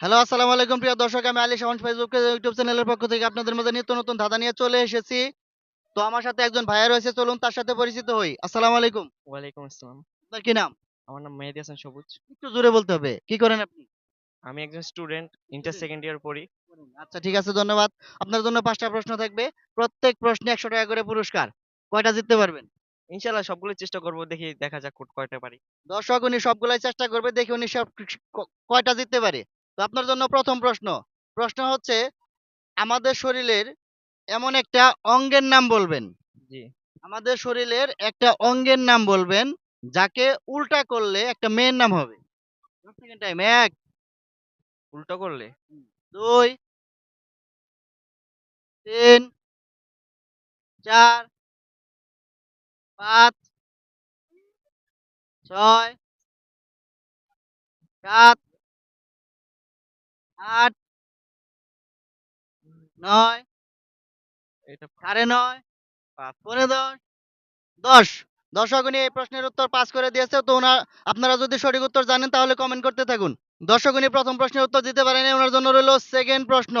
Hello আসসালামু আলাইকুম প্রিয় দর্শক আমি আলী শাহন ফেসবুক ইউটিউব চ্যানেলের পক্ষ থেকে আপনাদের মধ্যে নিত্য নতুন ধাঁধা নিয়ে চলে এসেছি। তো আমার সাথে একজন ভাইয়া রয়েছে চলুন তার সাথে পরিচিত হই। আসসালামু আলাইকুম। ওয়ালাইকুম আসসালাম। আপনার কি নাম? আমার নাম মেহেদি হাসান সবুজ। একটু জোরে বলতে হবে কি করেন আপনি? আমি একজন স্টুডেন্ট ইন্টার সেকেন্ড ইয়ার পড়ি। আচ্ছা ঠিক আছে ধন্যবাদ। আপনার জন্য পাঁচটা প্রশ্ন থাকবে। প্রত্যেক প্রশ্নে একশো টাকা করে পুরস্কার। কয়টা জিততে পারবেন? ইনশাল্লাহ সবগুলো চেষ্টা করব দেখি দেখা যাক কয়টা পারি। দর্শক উনি সবগুলাই চেষ্টা করবে দেখি উনি সব কয়টা জিততে পারে। তো আপনার জন্য প্রথম প্রশ্ন। প্রশ্ন হচ্ছে আমাদের শরীরের এমন একটা অঙ্গের নাম বলবেন। জি। আমাদের শরীরের একটা অঙ্গের নাম বলবেন যাকে উল্টা করলে একটা মেয়ের নাম হবে। সেকেন্ড টাইম এক। উল্টো করলে? দুই। তিন। চার। পাঁচ। ছয়। সাত। আট নয় সাড়ে নয় পাঁচ পনেরো দশ দশ। উনি এই প্রশ্নের উত্তর পাস করে দিয়েছে। তো ওনার আপনারা যদি সঠিক উত্তর জানেন তাহলে কমেন্ট করতে থাকুন। দর্শক উনি প্রথম প্রশ্নের উত্তর দিতে পারেনি ওনার জন্য রইল সেকেন্ড প্রশ্ন।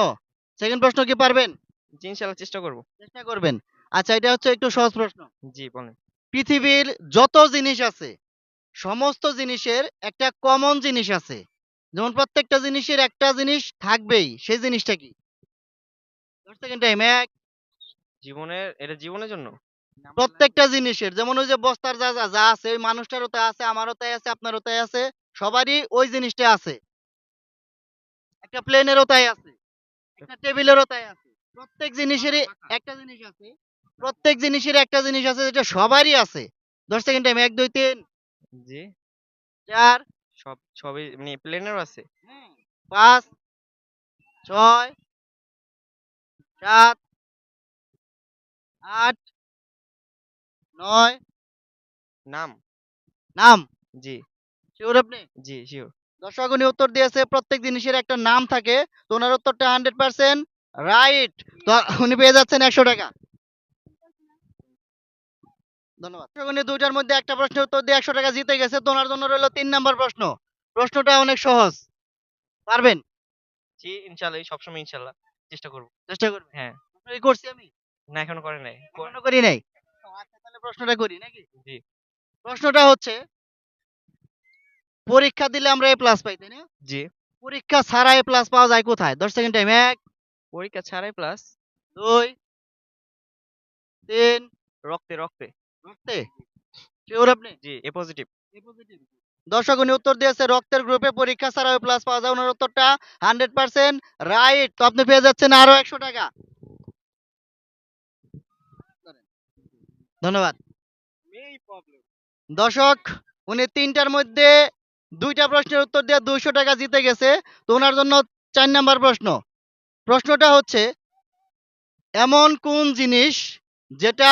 সেকেন্ড প্রশ্ন কি পারবেন? জি চেষ্টা করব। চেষ্টা করবেন। আচ্ছা এটা হচ্ছে একটু সহজ প্রশ্ন। জি বলেন। পৃথিবীর যত জিনিস আছে সমস্ত জিনিসের একটা কমন জিনিস আছে। যেমন প্রত্যেকটা জিনিসের একটা জিনিস থাকবেই সেই জিনিসটা কি? দশ সেকেন্ড টাইম এক জীবনের এটা জীবনের জন্য? প্রত্যেকটা জিনিসের যেমন ওই যে বস্তার যা যা- যা আছে ওই মানুষটারও তাই আছে আমারও তাই আছে আপনারও তাই আছে সবারই ওই জিনিসটা আছে। একটা প্লেনেরও তাই আছে একটা টেবিলেরও তাই আছে প্রত্যেক জিনিসেরই একটা জিনিস আছে প্রত্যেক জিনিসের একটা জিনিস আছে যেটা সবারই আছে। দশ সেকেন্ড টাইম এক দুই তিন। জি। চার সব সবই মানে প্লেনেরও আছে। পাঁচ ছয় সাত আট নয়। নাম? নাম? জি। শিওর আপনি? জি শিওর দর্শক উনি উত্তর দিয়েছে প্রত্যেক জিনিসের একটা নাম থাকে তো ওনার উত্তরটা হান্ড্রেড পার্সেন্ট রাইট তো উনি পেয়ে যাচ্ছেন একশো টাকা। ধন্যবাদ। দুইটার মধ্যে একটা প্রশ্নের উত্তর দিয়ে একশো টাকা জিতে গেছে তো ওনার জন্য রইল তিন নাম্বার প্রশ্ন। প্রশ্নটা অনেক সহজ। পারবেন? জি ইনশাল্লাহ সবসময় ইনশাল্লাহ চেষ্টা করব। চেষ্টা হ্যাঁ। করছি আমি? না এখনও করে নাই। কর- এখনও করি নাই? আচ্ছা তাহলে প্রশ্নটা করি নাকি? জি। প্রশ্নটা হচ্ছে পরীক্ষা দিলে আমরা এ প্লাস পাই তাই না? জি। পরীক্ষা ছাড়া এ প্লাস পাওয়া যায় কোথায়? দশ সেকেন্ড টাইম এক পরীক্ষা ছাড়াই প্লাস দুই তিন রক্তে রক্তে। রক্তে? শিওর আপনি? জি এ পজিটিভ দর্শক উনি উত্তর দিয়েছে রক্তের গ্রুপে পরীক্ষা প্লাস পাওয়া যায়। ওনার উত্তরটা হান্ড্রেড পার্সেন্ট রাইট তো আপনি পেয়ে যাচ্ছেন আরও একশো টাকা। ধন্যবাদ। দর্শক উনি তিনটার মধ্যে দুইটা প্রশ্নের উত্তর দিয়ে দুইশো টাকা জিতে গেছে। তো ওনার জন্য চার নাম্বার প্রশ্ন। প্রশ্নটা হচ্ছে এমন কোন জিনিস যেটা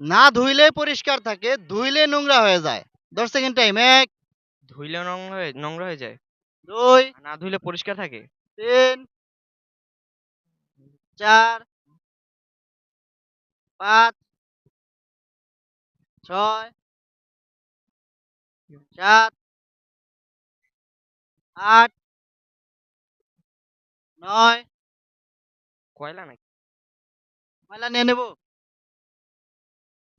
না ধুইলে পরিষ্কার থাকে ধুইলে নোংরা হয়ে যায়। দশ সেকেন্ড টাইম এক। ধুইলে নোংরা হয়ে নোংরা হয়ে যায়? দুই। না ধুইলে পরিষ্কার থাকে? তিন। চার। পাঁচ। ছয়। সাত। আট। নয়। কয়লা নাকি? কয়লা নিয়ে নেব?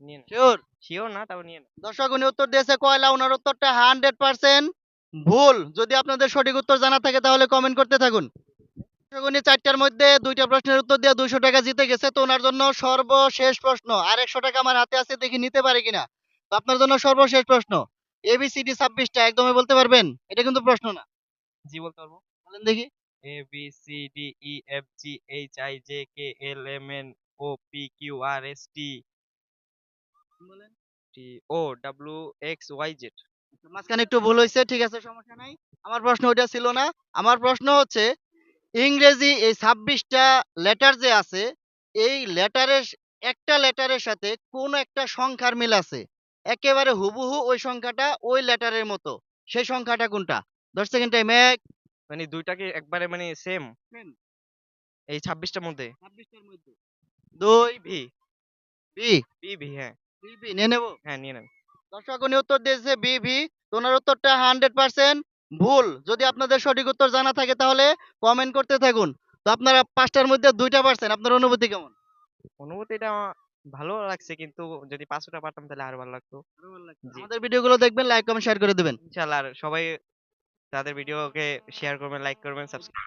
নিয়ে শিওর শিওর না তাও নিয়ে দর্শক উনি উত্তর দিয়েছে কয়লা ওনার উত্তরটা হান্ড্রেড পার্সেন্ট ভুল। যদি আপনাদের সঠিক উত্তর জানা থাকে তাহলে কমেন্ট করতে থাকুন। উনি চারটার মধ্যে দুইটা প্রশ্নের উত্তর দিয়ে দুইশো টাকা জিতে গেছে। তো ওনার জন্য সর্বশেষ প্রশ্ন আর একশো টাকা আমার হাতে আছে দেখি নিতে পারে কিনা? তো আপনার জন্য সর্বশেষ প্রশ্ন এবিসিডি ছাব্বিশটা একদমই বলতে পারবেন? এটা কিন্তু প্রশ্ন না। জি বলতে পারব। বলেন দেখি। A B C D E F G H I J K L M N O P Q R S T T O W X Y Z. মাঝখানে একটু ভুল হয়েছে ঠিক আছে সমস্যা নাই। আমার প্রশ্ন ওইটা ছিল না। আমার প্রশ্ন হচ্ছে ইংরেজি এই ছাব্বিশটা লেটার যে আছে এই লেটারের একটা লেটারের সাথে কোন একটা সংখ্যার মিল আছে। একেবারে হুবহু ওই সংখ্যাটা ওই লেটারের মতো। সেই সংখ্যাটা কোনটা? দশ সেকেন্ড টাইম এক। মানে দুইটাকে একবারে মানে সেম? এই ছাব্বিশটার মধ্যে? ছাব্বিশটার মধ্যে। দুই ভি বি। বি। ভি হ্যাঁ। বি বি নিয়ে নেব? হ্যাঁ নিয়ে নেন দর্শক উনি উত্তর দিয়েছে বি ভি তো ওনার উত্তরটা হান্ড্রেড পার্সেন্ট ভুল। যদি আপনাদের সঠিক উত্তর জানা থাকে তাহলে কমেন্ট করতে থাকুন। তো আপনারা পাঁচটার মধ্যে দুইটা পারছেন। আপনার অনুভূতি কেমন? অনুভূতিটা ভালো লাগছে কিন্তু যদি পাঁচশোটা পারতাম তাহলে আরও ভালো লাগতো। আমাদের ভিডিওগুলো দেখবেন লাইক কমেন্ট শেয়ার করে দিবেন। ইনশাল্লাহ। আর সবাই তাদের ভিডিওকে শেয়ার করবেন লাইক করবেন সাবস্ক্রাইব